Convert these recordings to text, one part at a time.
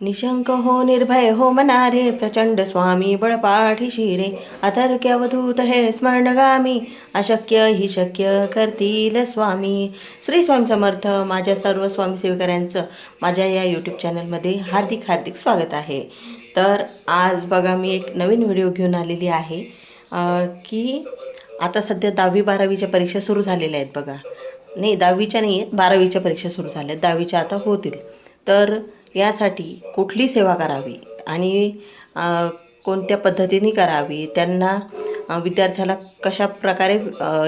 निशंक हो निर्भय हो मनारे प्रचंड स्वामी बळपाठी रे अथर्क्य अवधूत हे स्मरणगामी अशक्य ही शक्य करतील स्वामी. श्री स्वामी समर्थ माझ्या सर्व स्वामी सेवकऱ्यांचं माझ्या या यूट्यूब चॅनलमध्ये हार्दिक हार्दिक स्वागत आहे. तर आज बघा मी एक नवीन व्हिडिओ घेऊन आलेली आहे की आता सध्या दहावी बारावीच्या परीक्षा सुरू झालेल्या आहेत बघा. नाही दहावीच्या नाही आहेत बारावीच्या परीक्षा सुरू झाल्या आहेत. दहावीच्या आता होतील. तर यासाठी कुठली सेवा करावी आणि कोणत्या पद्धतीने करावी त्यांना विद्यार्थ्याला कशा प्रकारे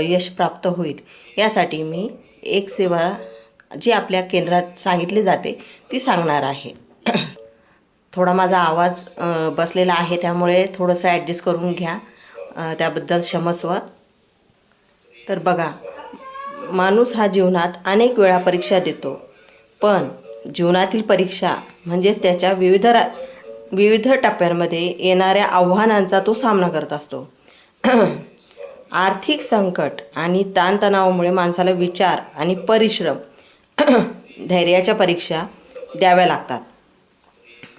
यश प्राप्त होईल यासाठी मी एक सेवा जी आपल्या केंद्रात सांगितली जाते ती सांगणार आहे. थोडा माझा आवाज बसलेला आहे त्यामुळे थोडंसं ॲडजस्ट करून घ्या. त्याबद्दल क्षमस्व. तर बघा माणूस हा जीवनात अनेक वेळा परीक्षा देतो पण जीवनातील परीक्षा म्हणजेच त्याच्या विविध रा विविध टप्प्यांमध्ये येणाऱ्या आव्हानांचा तो सामना करत असतो. आर्थिक संकट आणि ताणतणावामुळे माणसाला विचार आणि परिश्रम धैर्याच्या परीक्षा द्याव्या लागतात.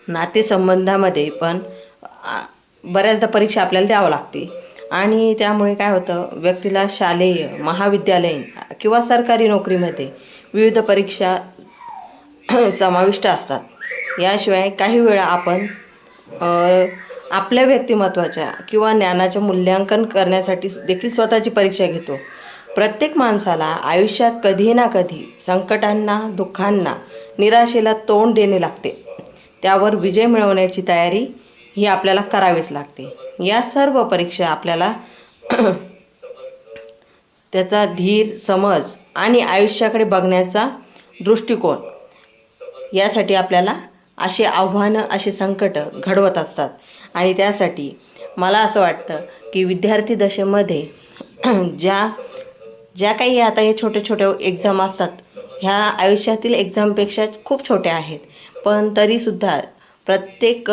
नातेसंबंधामध्ये पण बऱ्याचदा परीक्षा आपल्याला द्यावं लागते. आणि त्यामुळे काय होतं व्यक्तीला शालेय महाविद्यालयीन किंवा सरकारी नोकरीमध्ये विविध परीक्षा समाविष्ट असतात. याशिवाय काही वेळा आपण आपल्या व्यक्तिमत्वाच्या किंवा ज्ञानाचे मूल्यांकन करण्यासाठी देखील स्वतःची परीक्षा घेतो. प्रत्येक माणसाला आयुष्यात कधी ना कधी संकटांना दुःखांना निराशेला तोंड देणे लागते. त्यावर विजय मिळवण्याची तयारी ही आपल्याला करावीच लागते. या सर्व परीक्षा आपल्याला त्याचा धीर समज आणि आयुष्याकडे बघण्याचा दृष्टिकोन यासाठी आपल्याला असे आव्हानं असे संकटं घडवत असतात. आणि त्यासाठी मला असं वाटतं की विद्यार्थी दशेमध्ये ज्या ज्या काही आता हे छोटे छोटे एक्झाम असतात ह्या आयुष्यातील एक्झामपेक्षा खूप छोट्या आहेत. पण तरीसुद्धा प्रत्येक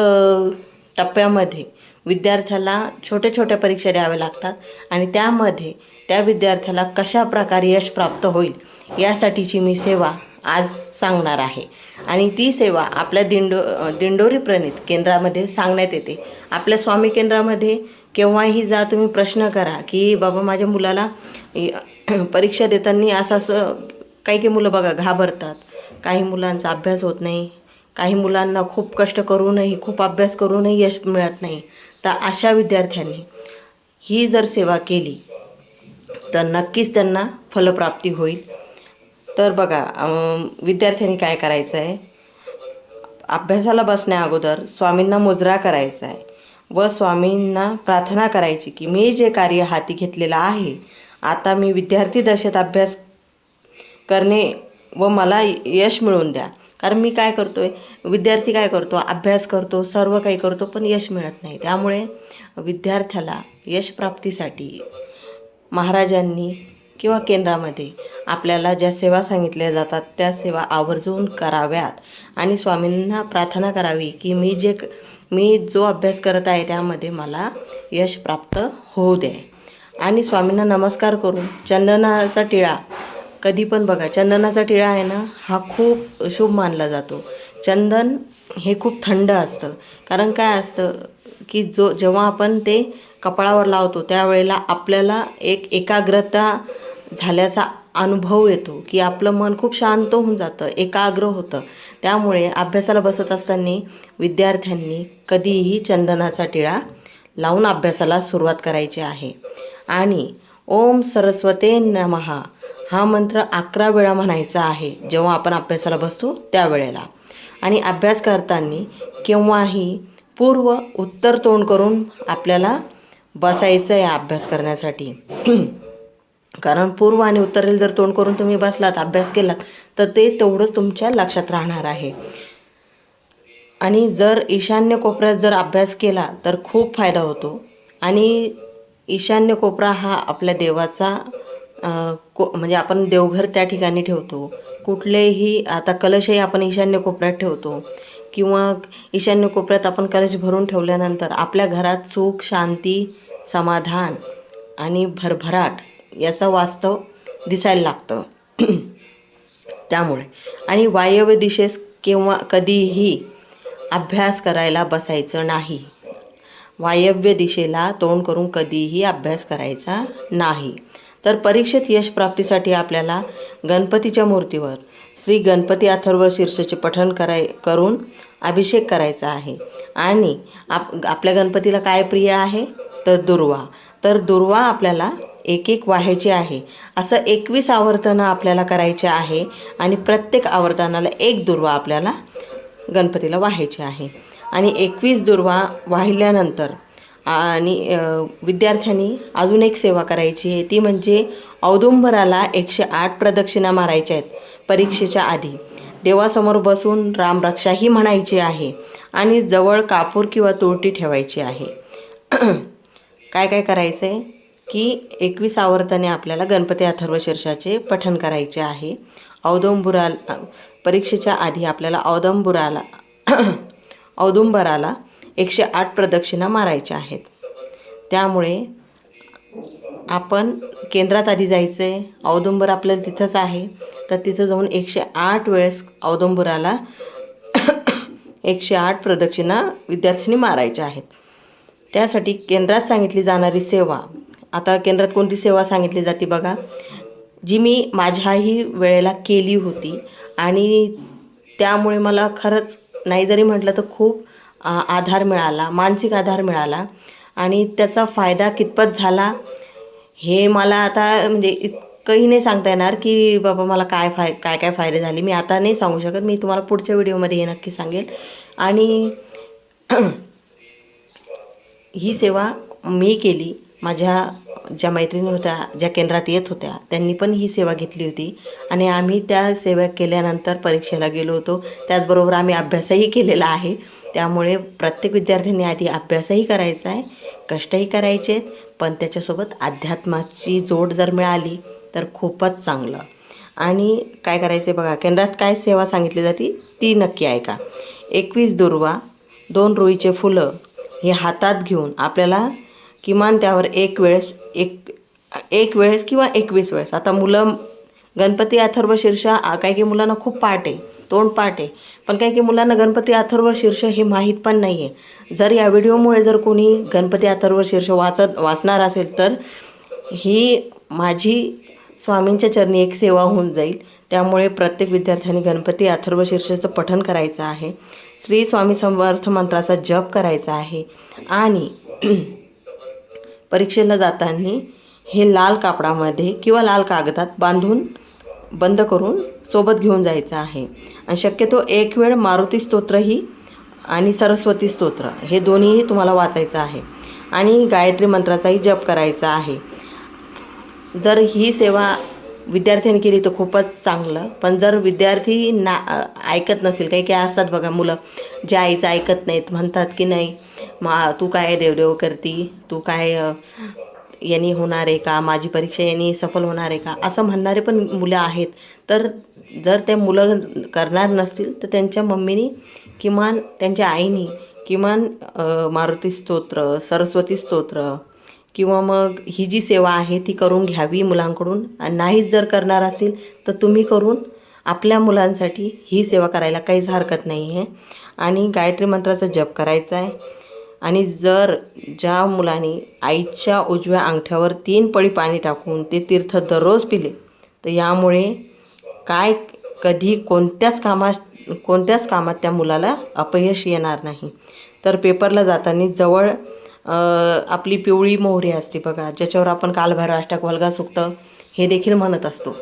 टप्प्यामध्ये विद्यार्थ्याला छोट्या छोट्या परीक्षा द्याव्या लागतात. आणि त्यामध्ये त्या विद्यार्थ्याला कशा प्रकारे यश प्राप्त होईल यासाठीची मी सेवा आज सांगणार आहे. आणि ती सेवा आपल्या दिंडो दिंडोरी प्रणित केंद्रामध्ये सांगण्यात येते. आपल्या स्वामी केंद्रामध्ये केव्हाही जा तुम्ही प्रश्न करा की बाबा माझ्या मुलाला परीक्षा देताना असं असं काही काही मुलं बघा घाबरतात. काही मुलांचा अभ्यास होत नाही. काही मुलांना खूप कष्ट करूनही खूप अभ्यास करूनही यश मिळत नाही. तर अशा विद्यार्थ्यांनी ही जर सेवा केली तर नक्कीच त्यांना फलप्राप्ती होईल. तर बघा विद्यार्थ्यांनी काय करायचं आहे अभ्यासाला बसण्या अगोदर स्वामींना मुजरा करायचा आहे व स्वामींना प्रार्थना करायची की मी जे कार्य हाती घेतलेलं आहे आता मी विद्यार्थी दशेत अभ्यास करणे व मला यश मिळवून द्या. कारण मी काय करतो आहे विद्यार्थी काय करतो? अभ्यास करतो सर्व काही करतो पण यश मिळत नाही. त्यामुळे विद्यार्थ्याला यशप्राप्तीसाठी महाराजांनी किंवा केंद्रामध्ये आपल्याला ज्या सेवा सांगितल्या जातात त्या सेवा आवर्जून कराव्यात. आणि स्वामींना प्रार्थना करावी की मी जे क- मी जो अभ्यास करत आहे त्यामध्ये मला यश प्राप्त होऊ दे. आणि स्वामींना नमस्कार करून चंदनाचा टिळा कधी पण बघा चंदनाचा टिळा आहे ना हा खूप शुभ मानला जातो. चंदन हे खूप थंड असतं. कारण काय असतं की जो जेव्हा आपण ते कपाळावर लावतो त्यावेळेला आपल्याला एक एकाग्रता झाल्याचा अनुभव येतो की आपलं मन खूप शांत होऊन जातं एकाग्र होतं. त्यामुळे अभ्यासाला बसत असताना विद्यार्थ्यांनी कधीही चंदनाचा टिळा लावून अभ्यासाला सुरुवात करायची आहे. आणि ओम सरस्वते नमहा हा मंत्र अकरा वेळा म्हणायचा आहे जेव्हा आपण अभ्यासाला बसतो त्यावेळेला. आणि अभ्यास करताना केव्हाही पूर्व उत्तर तोंड करून आपल्याला बसायचं आहे अभ्यास करण्यासाठी. कारण पूर्व आणि उत्तरेला जर तोंड करून तुम्ही बसलात अभ्यास केलात तर ते तेवढंच तुमच्या लक्षात राहणार आहे. आणि जर ईशान्य कोपऱ्यात जर अभ्यास केला तर खूप फायदा होतो. आणि ईशान्य कोपरा हा आपल्या देवाचा को म्हणजे आपण देवघर त्या ठिकाणी ठेवतो. कुठलेही आता कलशही आपण ईशान्य कोपऱ्यात ठेवतो. किंवा ईशान्य कोपऱ्यात आपण कलश भरून ठेवल्यानंतर आपल्या घरात सुख शांती समाधान आणि भरभराट याचं वास्तव दिसायला लागतं. त्यामुळे. आणि वायव्य दिशेस केव्हा कधीही अभ्यास करायला बसायचं नाही. वायव्य दिशेला तोंड करून कधीही अभ्यास करायचा नाही. तर परीक्षेत यश प्राप्तीसाठी आपल्याला गणपतीच्या मूर्तीवर श्री गणपती अथर्व शीर्षचे पठण कराय करून अभिषेक करायचा आहे. आणि आप आपल्या गणपतीला काय प्रिय आहे? तर दुर्वा. तर दुर्वा आपल्याला एक एक वाहायची आहे. असं एकवीस आवर्तनं आपल्याला करायचे आहे आणि प्रत्येक आवर्तनाला एक दुर्वा आपल्याला गणपतीला वाहायची आहे. आणि एकवीस दुर्वा वाहिल्यानंतर आणि विद्यार्थ्यांनी अजून एक सेवा करायची आहे. ती म्हणजे औदुंबराला एकशे आठ प्रदक्षिणा मारायच्या आहेत परीक्षेच्या आधी. देवासमोर बसून रामरक्षाही म्हणायची आहे आणि जवळ कापूर किंवा तुरटी ठेवायची आहे. काय काय करायचं आहे की एकवीस आवर्तने आपल्याला गणपती अथर्व शीर्षाचे पठण करायचे आहे. औदुंबुराला परीक्षेच्या आधी आपल्याला औदंबुराला औदुंबराला एकशे आठ प्रदक्षिणा मारायच्या आहेत. त्यामुळे आपण केंद्रात आधी जायचं आहे औदुंबर आपल्याला तिथंच आहे. तर तिथं जाऊन एकशे आठ वेळेस औदुंबराला एकशे आठ प्रदक्षिणा विद्यार्थ्यांनी मारायच्या आहेत. त्यासाठी केंद्रात सांगितली जाणारी सेवा आता केंद्रात कोणती सेवा सांगितली जाते बघा. जी मी माझ्याही वेळेला केली होती आणि त्यामुळे मला खरंच नाही जरी म्हटलं तर खूप आधार मिळाला मानसिक आधार मिळाला आणि त्याचा फायदा कितपत झाला हे मला आता म्हणजे इतकंही नाही सांगता येणार की बाबा मला काय फाय काय काय फायदे झाले. मी आता नाही सांगू शकत. मी तुम्हाला पुढच्या व्हिडिओमध्ये हे नक्की सांगेल. आणि ही सेवा मी केली. माझ्या ज्या मैत्रिणी होत्या ज्या केंद्रात येत होत्या त्यांनी पण ही सेवा घेतली होती. आणि आम्ही त्या सेवा केल्यानंतर परीक्षेला गेलो होतो. त्याचबरोबर आम्ही अभ्यासही केलेला आहे. त्यामुळे प्रत्येक विद्यार्थ्यांनी आधी अभ्यासही करायचा आहे कष्टही करायचे आहेत पण त्याच्यासोबत अध्यात्माची जोड जर मिळाली तर खूपच चांगलं. आणि काय करायचं बघा केंद्रात काय सेवा सांगितली जाते ती नक्की ऐका. एकवीस दुर्वा दोन रुईचे फुलं हे हातात घेऊन आपल्याला किमान त्यावर एक वेळेस एक एक वेळेस किंवा एकवीस वेळेस. आता मुलं गणपती अथर्व शीर्ष काही काही मुलांना खूप पाठ आहे तोंड पाठ आहे. पण काही काही मुलांना गणपती अथर्व शीर्ष हे माहीत पण नाही आहे जर या व्हिडिओमुळे जर कोणी गणपती अथर्व शीर्ष वाचत वाचणार असेल तर ही माझी स्वामींच्या चरणी एक सेवा होऊन जाईल. त्यामुळे प्रत्येक विद्यार्थ्यांनी गणपती अथर्व शीर्षाचं पठण करायचं आहे. श्री स्वामी समर्थ मंत्राचा जप करायचा आहे. आणि परीक्षेला जाताना हे लाल कापडामध्ये किंवा लाल कागदात बांधून बंद करून सोबत घेऊन जायचं आहे. आणि शक्यतो एक वेळ मारुती स्तोत्रही आणि सरस्वती स्तोत्र हे दोन्हीही तुम्हाला वाचायचं आहे. आणि गायत्री मंत्राचाही जप करायचा आहे. जर ही सेवा विद्यार्थ्यांनी केली तर खूपच चांगलं. पण जर विद्यार्थी ना ऐकत नसेल काही काही असतात बघा मुलं जे आईचं ऐकत नाहीत म्हणतात की नाही मा तू काय देवदेव करती? तू काय यांनी होणार आहे का? माझी परीक्षा यांनी सफल होणार आहे का? असं म्हणणारे पण मुलं आहेत. तर जर ते मुलं करणार नसतील तर त्यांच्या मम्मीनी किमान त्यांच्या आईनी किमान मारुती स्तोत्र सरस्वती स्तोत्र किंवा मग ही जी सेवा आहे ती करून घ्यावी मुलांकडून. आणि नाहीच जर करणार असेल तर तुम्ही करून आपल्या मुलांसाठी ही सेवा करायला काहीच हरकत नाही आहे आणि गायत्री मंत्राचा जप करायचा आहे आणि जर ज्या मुलांनी आईच्या उजव्या अंगठ्यावर तीन पळी पाणी टाकून ते तीर्थ दररोज पिले तर यामुळे काय कधी कोणत्याच कामात कोणत्याच कामात त्या मुलाला अपयश येणार नाही. तर पेपरला जाताना जवळ आपली पिवळी मोहरी असते बघा ज्याच्यावर आपण कालभैर अष्टक वल्गा सुक्त हे देखील म्हणत असतो.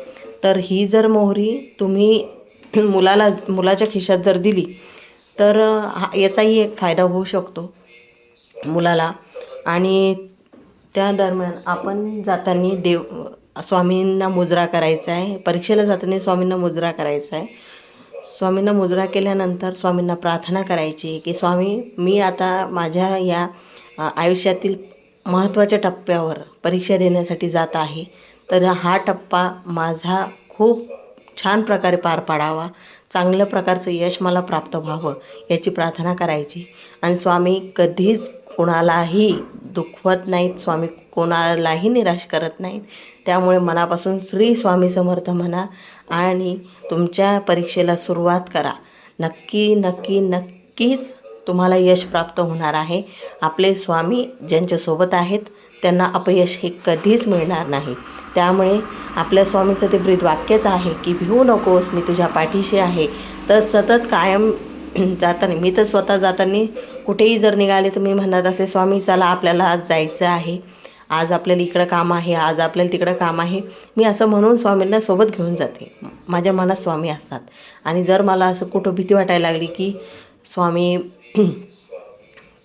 तर ही जर मोहरी तुम्ही मुलाला मुलाच्या खिशात जर दिली तर हा याचाही एक फायदा होऊ शकतो मुलाला. आणि त्या दरम्यान आपण जाताना देव स्वामींना मुजरा करायचा आहे. परीक्षेला जाताना स्वामींना मुजरा करायचा आहे. स्वामींना मुजरा केल्यानंतर स्वामींना प्रार्थना करायची की स्वामी मी आता माझ्या या आयुष्यातील महत्त्वाच्या टप्प्यावर परीक्षा देण्यासाठी जात आहे. तर हा टप्पा माझा खूप छान प्रकारे पार पाडावा. चांगल्या प्रकारचं यश मला प्राप्त व्हावं याची प्रार्थना करायची. आणि स्वामी कधीच कोणालाही दुखवत नाहीत स्वामी कोणालाही निराश करत नाहीत. त्यामुळे मनापासून श्री स्वामी समर्थ म्हणा आणि तुमच्या परीक्षेला सुरुवात करा. नक्की नक्की नक्कीच तुम्हाला यश प्राप्त होणार आहे. आपले स्वामी ज्यांच्यासोबत आहेत त्यांना अपयश हे कधीच मिळणार नाही. त्यामुळे आपल्या स्वामीचं ते ब्रीद वाक्यच आहे की भिवू नकोस मी तुझ्या पाठीशी आहे. तर सतत कायम जाताना मी तर स्वतः जाताना कुठेही जर निघाले तर मी म्हणत असे स्वामी चला आपल्याला आज जायचं आहे. आज आपल्याला इकडं काम आहे आज आपल्याला तिकडं काम आहे. मी असं म्हणून स्वामींना सोबत घेऊन जाते. माझ्या मनात स्वामी असतात. आणि जर मला असं कुठं भीती वाटायला लागली की स्वामी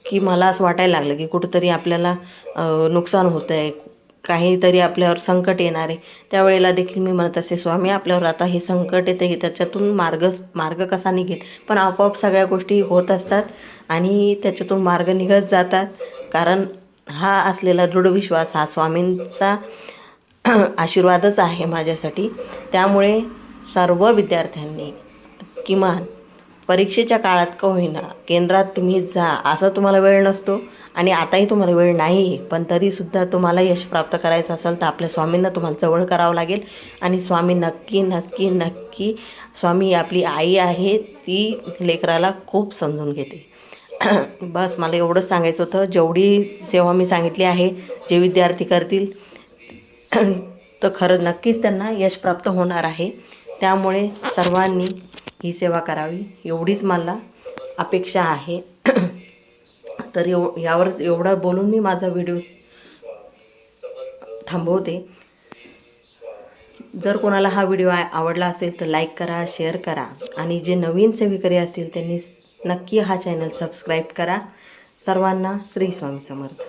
की मला असं वाटायला लागलं की कुठंतरी आपल्याला नुकसान होतं आहे काहीतरी आपल्यावर संकट येणार आहे. त्यावेळेला देखील मी म्हणत असे स्वामी आपल्यावर आता हे संकट येतं आहे त्याच्यातून मार्ग मार्ग कसा निघेल? पण आपोआप सगळ्या गोष्टी होत असतात आणि त्याच्यातून मार्ग निघत जातात. कारण हा असलेला दृढ विश्वास हा स्वामींचा आशीर्वादच आहे माझ्यासाठी. त्यामुळे सर्व विद्यार्थ्यांनी किमान परीक्षेच्या काळात का होईना केंद्रात तुम्ही जा असा तुम्हाला वेळ नसतो आणि आताही तुम्हाला वेळ नाही पण तरीसुद्धा तुम्हाला यश प्राप्त करायचं असेल तर आपल्या स्वामींना तुम्हाला जवळ करावं लागेल. आणि स्वामी नक्की नक्की नक्की स्वामी आपली आई आहे ती लेकराला खूप समजून घेते. बस मला एवढंच सांगायचं होतं. जेवढी सेवा मी सांगितली आहे जे विद्यार्थी करतील तर खरं नक्कीच त्यांना यश प्राप्त होणार आहे. त्यामुळे सर्वांनी ही सेवा करावी एवढीच मला अपेक्षा आहे. तर एव यावर एवढं बोलून मी माझा व्हिडिओ थांबवते. जर कोणाला हा व्हिडिओ आवडला असेल तर लाईक करा शेअर करा. आणि जे नवीन सेविकरी असतील त्यांनी नक्की हा चॅनल सबस्क्राईब करा. सर्वांना श्री स्वामी समर्थ.